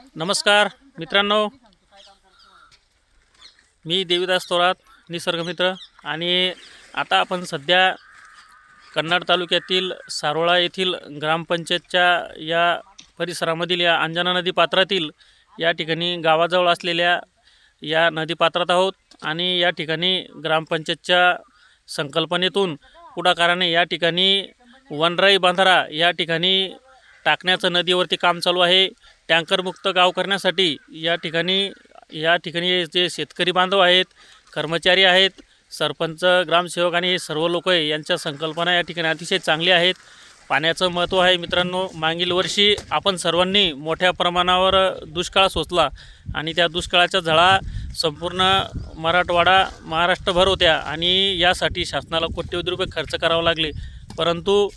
नमस्कार मित्रांनो. मी देवीदास थोरात निसर्गमित्र आणि आता आपण सध्या कन्नड तालुक्यातील सारोळा येथील ग्रामपंचायतच्या या परिसरामधील या अंजना नदी पात्रातील या ठिकाणी गावाजवळ असलेल्या या नदीपात्रात आहोत. आणि या ठिकाणी ग्रामपंचायतच्या संकल्पनेतून पुढाकाराने या ठिकाणी वनराई बांधारा या ठिकाणी टाकण्याचं नदीवरती काम चालू आहे. टँकरमुक्त गाव करण्यासाठी या ठिकाणी या ठिकाणी जे शेतकरी बांधव आहेत कर्मचारी आहेत सरपंच ग्रामसेवक आणि हे सर्व लोक आहे यांच्या संकल्पना या ठिकाणी अतिशय चांगली आहेत. पाण्याचं महत्त्व आहे मित्रांनो. मागील वर्षी आपण सर्वांनी मोठ्या प्रमाणावर दुष्काळ सोचला आणि त्या दुष्काळाच्या झळा संपूर्ण मराठवाडा महाराष्ट्रभर होत्या आणि यासाठी शासनाला कोट्यवधी रुपये खर्च करावे लागले. परंतु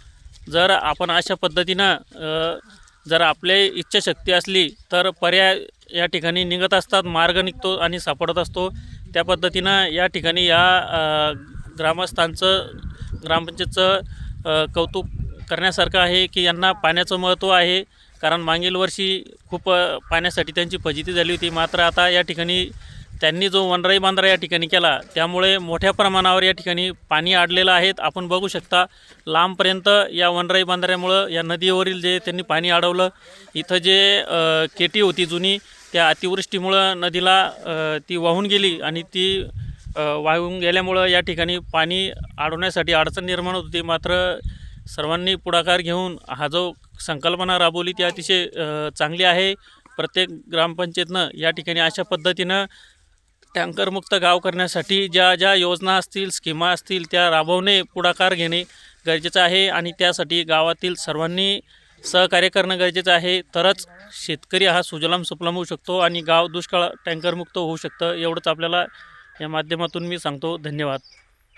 जर आपण अशा पद्धतीनं जर आपले इच्छाशक्ती असली तर पर्याय या ठिकाणी निघत असतात मार्ग निघतो आणि सापडत असतो. त्या पद्धतीनं या ठिकाणी या ग्रामस्थांचं ग्रामपंचायतचं कौतुक करण्यासारखं आहे की यांना पाण्याचं महत्त्व आहे. कारण मागील वर्षी खूप पाण्यासाठी त्यांची फजिती झाली होती. मात्र आता या ठिकाणी त्यांनी जो वनराई बांद्रा या ठिकाणी केला त्यामुळे मोठ्या प्रमाणावर या ठिकाणी पाणी अडलेलं आहेत. आपण बघू शकता लांबपर्यंत या वनराई बांधाऱ्यामुळं या नदीवरील जे त्यांनी पाणी अडवलं इथं जे केटी होती जुनी त्या अतिवृष्टीमुळं नदीला ती वाहून गेली आणि ती वाहून गेल्यामुळं या ठिकाणी पाणी अडवण्यासाठी अडचण निर्माण होत होती. मात्र सर्वांनी पुढाकार घेऊन हा जो संकल्पना राबवली ती अतिशय चांगली आहे. प्रत्येक ग्रामपंचायतनं या ठिकाणी अशा पद्धतीनं टँकरमुक्त गाव करण्यासाठी ज्या ज्या योजना असतील स्कीमा असतील त्या राबवणे पुढाकार घेणे गरजेचं आहे आणि त्यासाठी गावातील सर्वांनी सहकार्य करणं गरजेचं आहे. तरच शेतकरी हा सुजलाम सुफलाम होऊ शकतो आणि गाव दुष्काळ टँकरमुक्त होऊ शकतं एवढंच आपल्याला या माध्यमातून मी सांगतो. धन्यवाद.